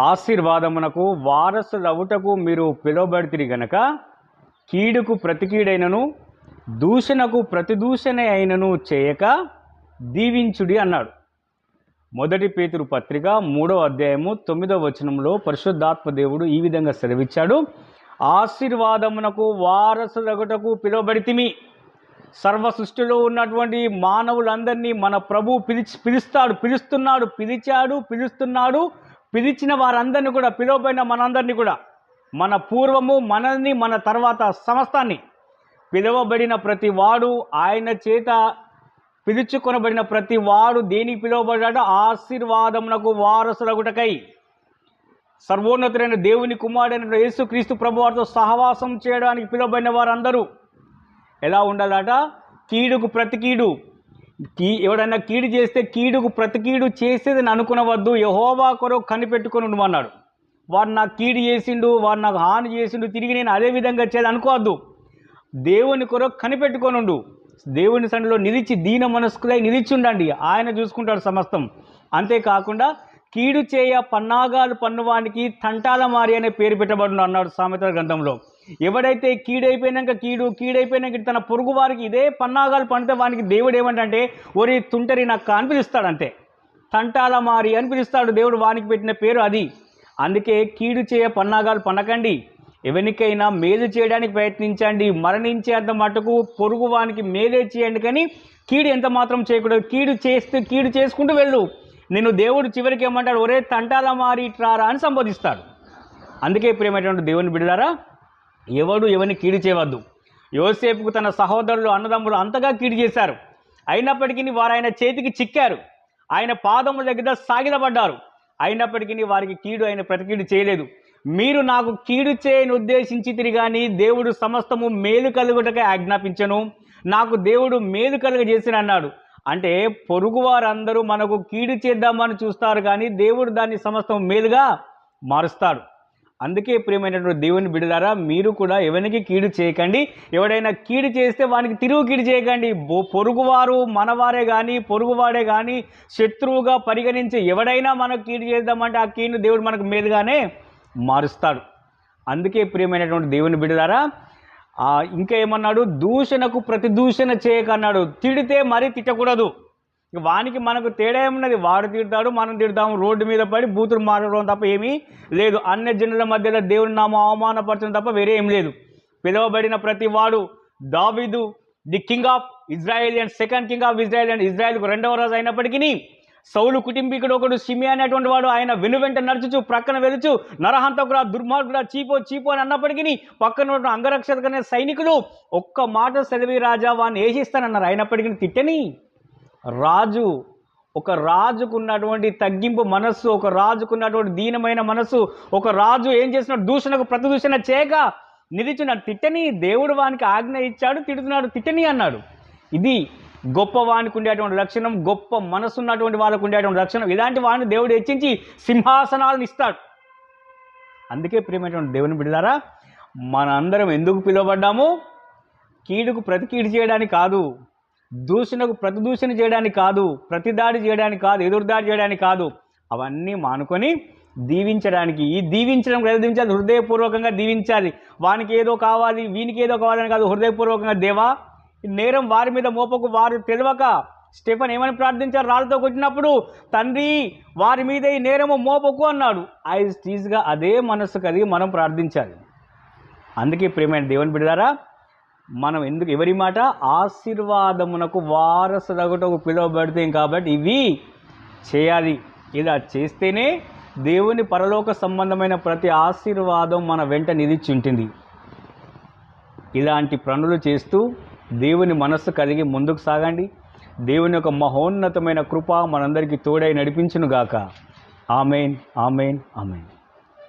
ఆశీర్వాదమునకు వారసులవుటకు మీరు పిలువబడితిరి గనక కీడుకు ప్రతికీడైనను దూషణకు ప్రతిదూషణ అయినను చేయక దీవించుడి అన్నాడు. మొదటి పేతురు పత్రిక మూడవ అధ్యాయము తొమ్మిదవ వచనంలో పరిశుద్ధాత్మ దేవుడు ఈ విధంగా సెలవిచ్చాడు. ఆశీర్వాదమునకు వారసులగుటకు పిలువబడితిమి. సర్వ సృష్టిలో ఉన్నటువంటి మానవులందరినీ మన ప్రభు పిలిచి పిలుస్తాడు పిలుస్తున్నాడు పిలిచాడు పిలుస్తున్నాడు. పిలిచిన వారందరినీ కూడా పిలువబడిన మనందరినీ కూడా మన పూర్వము మనల్ని మన తర్వాత సమస్తాన్ని పిలువబడిన ప్రతి వాడు ఆయన చేత పిలుచుకొనబడిన ప్రతి వాడు దేనికి పిలువబడ్డాడో ఆశీర్వాదమునకు వారసులగుటకై సర్వోన్నతుడైన దేవుని కుమారుడైన యేసుక్రీస్తు ప్రభువారితో సహవాసం చేయడానికి పిలువబడిన వారందరూ ఎలా ఉండాలట? కీడుకు ప్రతి కీడు కీ ఎవడైనా కీడు చేస్తే కీడుకు ప్రతి కీడు చేసేది అనుకునవద్దు. యహోవా కొరకు కనిపెట్టుకొని ఉండమన్నాడు వాడు నాకు కీడు చేసిండు వాడు నాకు హాని చేసిండు తిరిగి నేను అదే విధంగా చేయాలి అనుకోవద్దు. దేవుని కొరకు కనిపెట్టుకొని ఉండు. దేవుని సన్నిలో నిలిచి దీన మనస్కులై నిలిచి ఉండండి ఆయన చూసుకుంటాడు సమస్తం. అంతేకాకుండా కీడు చేయ పన్నాగాలు పన్నువానికి తంటాల మారి అనే పేరు పెట్టబడును అన్నాడు సామెతల గ్రంథంలో. ఎవడైతే కీడైపోయినాక కీడు కీడైపోయినాక తన పొరుగు వారికి ఇదే పన్నాగాలు పండితే వానికి దేవుడు ఏమంటే ఒరి తుంటరి నక్క అని పిలుస్తాడు తంటాల మారి అని పిలుస్తాడు దేవుడు వానికి పెట్టిన పేరు అది. అందుకే కీడు చేయ పన్నాగాలు పండకండి ఎవరికైనా మేలు చేయడానికి ప్రయత్నించండి. మరణించేంత మటుకు పొరుగు వానికి మేలే చేయండి కానీ కీడు ఎంత మాత్రం చేయకూడదు. కీడు చేస్తూ కీడు చేసుకుంటూ వెళ్ళు. నిన్ను దేవుడు చివరికి ఏమంటాడు? ఒరే తంటాల మారి ఇట్రారా అని సంబోధిస్తాడు. అందుకే ప్రేమైనటువంటి దేవుని బిడ్డారా ఎవడు ఎవరిని కీడు చేయవద్దు. యోసేపుకు తన సహోదరులు అన్నదమ్ములు అంతగా కీడు చేశారు. అయినప్పటికీ వారు ఆయన చేతికి చిక్కారు. ఆయన పాదముల దగ్గర సాగిలపడ్డారు. అయినప్పటికీ వారికి కీడు ఆయన ప్రతికీడు చేయలేదు. మీరు నాకు కీడు చేయని ఉద్దేశించి తిరిగాని దేవుడు సమస్తము మేలు కలుగుటకే ఆజ్ఞాపించను. నాకు దేవుడు మేలు కలుగ చేసిన అన్నాడు. అంటే పొరుగు వారందరూ మనకు కీడు చేద్దామని చూస్తారు కానీ దేవుడు దాన్ని సమస్తం మేలుగా మారుస్తాడు. అందుకే ప్రియమైనటువంటి దేవుని బిడ్డలారా మీరు కూడా ఎవరికి కీడు చేయకండి. ఎవడైనా కీడు చేస్తే వానికి తిరుగు కీడు చేయకండి. పొరుగువారు మనవారే కానీ పొరుగువాడే కానీ శత్రువుగా పరిగణించి ఎవడైనా మనకు కీడు చేద్దామంటే ఆ కీడును దేవుడు మనకు మేలుగానే మారుస్తాడు. అందుకే ప్రియమైనటువంటి దేవుని బిడ్డలారా ఇంకా ఏమన్నాడు? దూషణకు ప్రతి దూషణ చేయకన్నాడు. తిడితే మరీ తిట్టకూడదు. ఇక వానికి మనకు తేడా ఏమున్నది? వాడు తిడతాడు మనం తిడతాము. రోడ్డు మీద పడి బూతులు మాట్లాడడం తప్ప ఏమీ లేదు. అన్య జనుల మధ్యలో దేవుని నామ అవమానపరచడం తప్ప వేరే ఏం లేదు. పిలువబడిన ప్రతి వాడు దావీదు the king of Israel and second king of Israel and ఇజ్రాయెల్కు రెండవ రాజు అయినప్పటికీ సౌలు కుటుంబీకుడు ఒకడు సిమి అనేటువంటి వాడు ఆయన వెనువెంట నడుచుచు ప్రక్కన వెలుచు నరహంతకుడా దుర్మార్గుడా చీపో చీపో అని అన్నప్పటికీ పక్కన ఉన్న అంగరక్షకనే సైనికులు ఒక్క మాట సెలవి రాజా వాన్ని ఏసిస్తానన్నారు అయినప్పటికీ తిట్టని. రాజు ఒక రాజుకున్నటువంటి తగ్గింపు మనస్సు ఒక రాజుకున్నటువంటి దీనమైన మనస్సు ఒక రాజు ఏం చేసినాడు దూషణకు ప్రతిదూషణ చేయక నిలిచున్నాడు తిట్టని దేవుడు వానికి ఆజ్ఞ ఇచ్చాడు తిడుతున్నాడు తిట్టని అన్నాడు. ఇది గొప్ప వానికి ఉండేటువంటి లక్షణం గొప్ప మనసు ఉన్నటువంటి వాళ్ళకు ఉండేటువంటి లక్షణం. ఇలాంటి వాడిని దేవుడు హెచ్చించి సింహాసనాలను ఇస్తాడు. అందుకే ప్రియమైనటువంటి దేవుని బిడ్డారా మన అందరం ఎందుకు పిలువబడ్డాము? కీడుకు ప్రతి కీడు చేయడానికి కాదు. దూషణకు ప్రతి దూషణ చేయడానికి కాదు ప్రతిదాడి చేయడానికి కాదు ఎదురుదాడి చేయడానికి కాదు. అవన్నీ మానుకొని దీవించడానికి ఈ దీవించడం ఎలా దీవించాలి? హృదయపూర్వకంగా దీవించాలి. వానికి ఏదో కావాలి వీనికి ఏదో కావాలని కాదు. హృదయపూర్వకంగా దేవా ఈ నేరం వారి మీద మోపకు వారు తెలియక స్టెఫన్ ఏమని ప్రార్థించారు? రాళ్ళతో కొట్టినప్పుడు తండ్రి వారి మీద ఈ నేరము మోపకు అన్నాడు. ఐజ్ టీజ్గా అదే మనస్సు కలిగి మనం ప్రార్థించాలి. అందుకే ప్రేమైన దేవుని బిడ్డారా మనం ఎందుకు ఎవరి మాట? ఆశీర్వాదమునకు వారసులగుటకు పిలువబడితే కాబట్టి ఇవి చేయాలి. ఇలా చేస్తేనే దేవుని పరలోక సంబంధమైన ప్రతి ఆశీర్వాదం మన వెంట నిలిచి ఉంటుంది ఇలాంటి పనులు చేస్తూ దేవుని మనస్సు కలిగి ముందుకు సాగండి. దేవుని యొక్క మహోన్నతమైన కృప మనందరికీ తోడై నడిపించునుగాక. Amen amen amen.